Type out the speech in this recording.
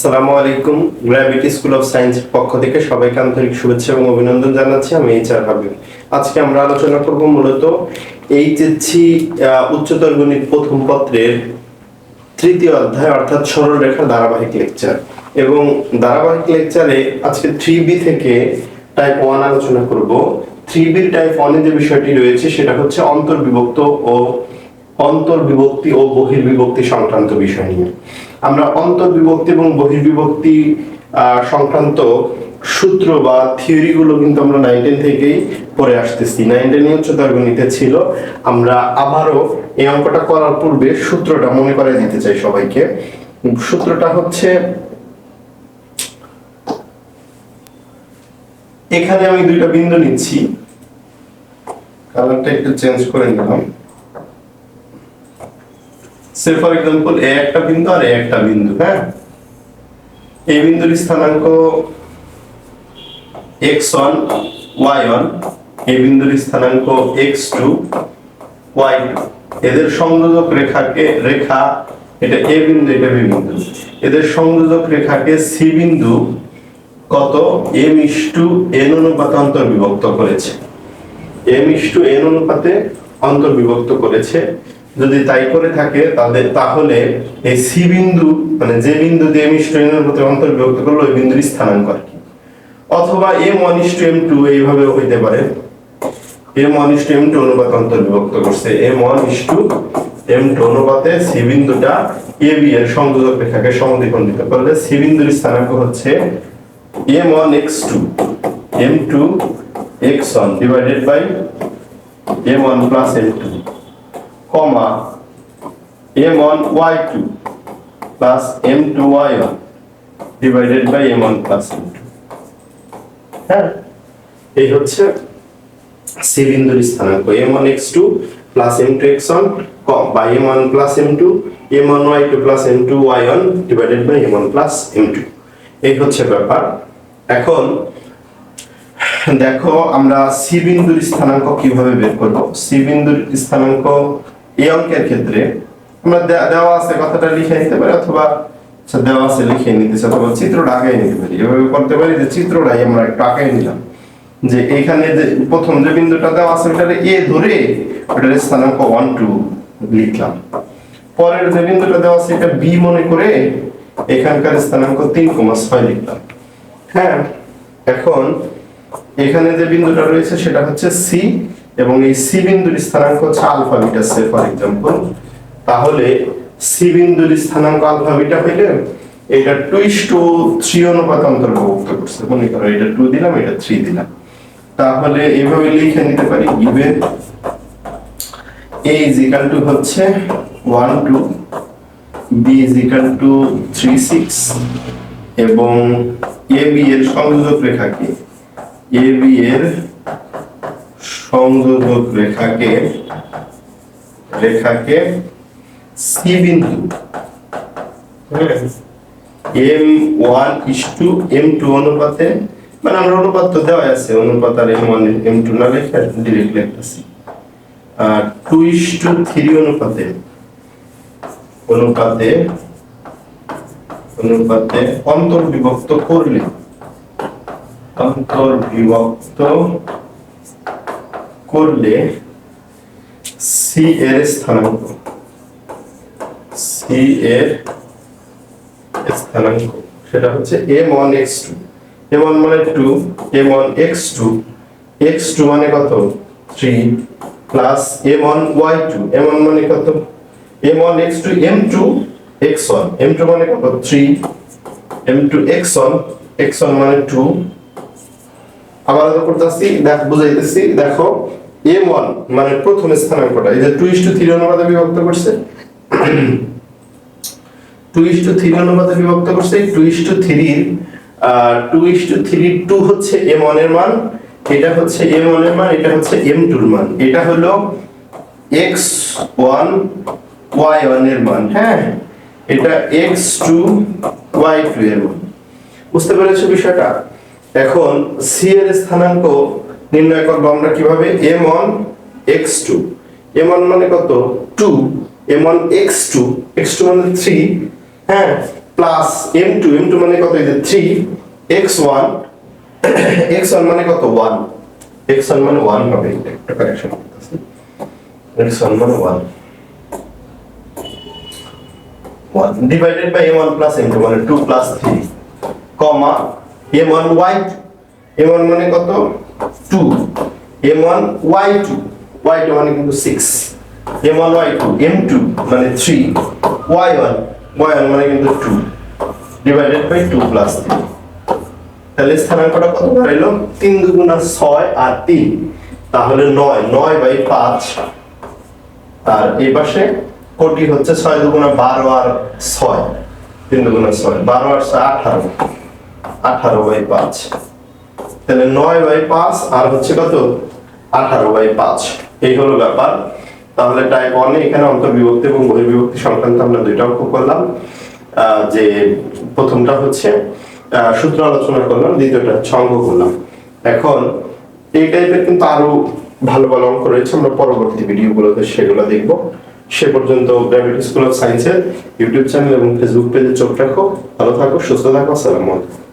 আসসালামু আলাইকুম। Gravity school of science পক্ষ থেকে সবাইকে আন্তরিক শুভেচ্ছা এবং অভিনন্দন জানাচ্ছি। আমি এইচ আর হাবিব। আজকে আমরা আলোচনা করব মূলত এইচএসসি উচ্চতর গণিত প্রথম পত্রের তৃতীয় অধ্যায় অর্থাৎ সরলরেখার ধারাবাহিক লেকচার। এবং ধারাবাহিক লেকচারে আজকে থ্রি বি থেকে টাইপ ওয়ান আলোচনা করব। থ্রি বির টাইপ ওয়ানে যে বিষয়টি রয়েছে, সেটা হচ্ছে অন্তর্বিভক্ত ও অন্তর্বিভক্তি ও বহির্বিভক্তি সংক্রান্ত বিষয় নিয়ে। আমরা অন্তর্বিভক্তি এবং বহির্বিভক্তি সংক্রান্ত সূত্র বা থিওরি গুলো কিন্তু আমরা নাইন টেন থেকেই পরে আসতেছি। নাইন টেনে উচ্চতর গণিতে ছিল। আমরা আবারও এই অঙ্কটা করার পূর্বে সূত্রটা মনে করে দিতে চাই সবাইকে। সূত্রটা হচ্ছে, এখানে আমি দুইটা বিন্দু নিচ্ছি। কালারটা একটু চেঞ্জ করে নিলাম। সে ফর এক্সাম্পল এ একটা বিন্দু আর এ একটা বিন্দু হ্যাঁ? এই বিন্দুর স্থানাঙ্ক এক্স ওয়ান ওয়াই ওয়ান এই বিন্দুর স্থানাঙ্ক এক্স টু ওয়াই এদের সংযোজক রেখাকে, রেখা, এটা এ বিন্দু, এটা বি বিন্দু। এদের সংযোজক রেখাকে সি বিন্দু কত? এম ইস টু এন অনুপাতে অন্তর্বিভক্ত করেছে। এম ইস টু এন অনুপাতে অন্তর্বিভক্ত করেছে। যদি তাই করে থাকে তাদের তাহলে এই সি বিন্দু মানে যে বিন্দু দিয়ে এম ইস টু এন অনুপাতে অন্তর্বিভক্ত করল ওই বিন্দুর স্থানাঙ্ক আর কি? অথবা M one is to M two এইভাবে হইতে পারে। M one is to M two অনুপাতে অন্তর্বিভক্ত করছে। M one is to M two অনুপাতে সি বিন্দুটা এ বি এর সংযোজক রেখাকে সমদ্বিখণ্ডিত করলে সি বিন্দুর স্থানাঙ্ক হচ্ছে M one x two, M two x one divided by M one plus M two. Comma M one y two plus M two y one divided by M one plus M two হ্যাঁ? এই হচ্ছে C বিন্দুর স্থানাঙ্ক। M one x two plus M two x one by M one plus M two M one y two plus M two y one divided by M one plus M two এই হচ্ছে ব্যাপার। এখন দেখো আমরা C বিন্দুর স্থানাঙ্ক কীভাবে বের করব? সি বিন্দুর স্থানাঙ্ক এই অঙ্কের ক্ষেত্রে আমরা দেওয়া আছে কথাটা লিখে নিতে পারি অথবা আচ্ছা, দেওয়া আছে লিখে নিতে চাই অথবা চিত্রটা আগে নিতে পারি। এভাবে করতে পারি যে চিত্রটাই আমরা একটু আগে নিলাম। যে এখানে যে প্রথম যে বিন্দুটা দেওয়া আছে ওটারে এ ধরে ওটার স্থানাঙ্ক ওয়ান টু লিখলাম। পরের যে বিন্দুটা দেওয়া আছে এটা বি মনে করে এখানকার স্থানাঙ্ক তিন কমা ছয় লিখলাম। হ্যাঁ এখন এখানে যে বিন্দুটা রয়েছে সেটা হচ্ছে সি এবং এই সি বিন্দুর স্থানাঙ্ক হচ্ছে alpha beta say, for example. তাহলে সি বিন্দুর স্থানাঙ্ক আলফা বিটা হইলে এটা টু ইস টু থ্রি অনুপাত অন্তর্ভুক্ত করছে। মনে করো এটা টু দিলাম, এটা থ্রি দিলাম। তাহলে এইভাবে লিখে নিতে পারি given A is equal to হচ্ছে one two B is equal to three six এবং এ বি এর সংযোজক রেখাকে এ বি এর সংযোজক রেখাকে রেখাকে সি বিন্দু। M one is to M two অনুপাতে মানে আমরা অনুপাত তো দেওয়া আছে, অনুপাত আর এম ওয়ান এম টু না লেখা ডিরেক্ট লিখতেছি। আর টু ইস টু থ্রি অনুপাতে অনুপাতে অনুপাতে অন্তর্বিভক্ত করলে, অন্তর্বিভক্ত করলে সি এর স্থানাঙ্ক সি এর স্থানাঙ্ক সেটা হচ্ছে M one x two M one মানে two M one x two x two মানে কত? Three plus M one y two M one মানে কত? M one x two M two x one M two মানে কত? Three M two x one x one মানে two আবার করতেছি, দেখ, বুঝাইতেছি, দেখো, এম ওয়ান মানে প্রথম স্থানাঙ্কটা, এই যে টু ইস থ্রি অনুপাতে বিভক্ত করছে টু ইস থ্রি অনুপাতে বিভক্ত করছে টু ইস থ্রির টু ইস থ্রি টু হচ্ছে এম ওয়ানের মান, এটা হচ্ছে এম ওয়ানের মান, এটা হচ্ছে এম টুর মান, এটা হলো এক্স ওয়ান ওয়াই ওয়ানের মান হ্যাঁ? এটা এক্স টু ওয়াই টু এর মান। বুঝতে পেরেছ বিষয়টা? এখন সি এর স্থানাঙ্ক নির্ণয় করব আমরা কীভাবে? M one x two M one মানে কত? Two M one x two x two মানে থ্রি হ্যাঁ plus M two M two মানে কত? এই যে three x one x one মানে কত? ওয়ান এক্স ওয়ান মানে ওয়ান হবে, একটা কারেকশন করতেছি। এক্স ওয়ান মানে one one divided by M one plus M মানে two plus three comma M one y M one মানে কত? Two M one y two y two মানে কিন্তু six M one y two M two মানে three y one y one মানে কিন্তু two divided by two plus তাহলে স্থানাঙ্কটা কত তিন দুগুণা ছয় আর তিন। তাহলে নয় নয় বাই পাঁচ। আর এই পাশে কোটি হচ্ছে ছয় দুগুণা বারো আর ছয়। তিন দুগুণা ছয়, বারো আর ছয়, আঠারো। আঠারো বাই পাঁচ। তাহলে নয় বাই পাঁচ আর হচ্ছে কত? আঠারো বাই পাঁচ। এই হলো ব্যাপার। তাহলে টাইপ ওয়ানে এখানে অন্তর্বিভক্তি এবং বহির্বিভক্তি সংক্রান্ত আমরা দুইটা অঙ্ক করলাম। যে প্রথমটা হচ্ছে সূত্র আলোচনা করলাম, দ্বিতীয়টা অঙ্ক করলাম। এখন এই টাইপের কিন্তু আরও ভালো ভালো অঙ্ক রয়েছে। আমরা পরবর্তী ভিডিওগুলোতে সেগুলো দেখব। সে পর্যন্ত গ্র্যাভিটি স্কুল অফ সায়েন্সের ইউটিউব চ্যানেল এবং ফেসবুক পেজে চোখ রাখো। ভালো থাকো, সুস্থ থাকো, আসসালামু আলাইকুম।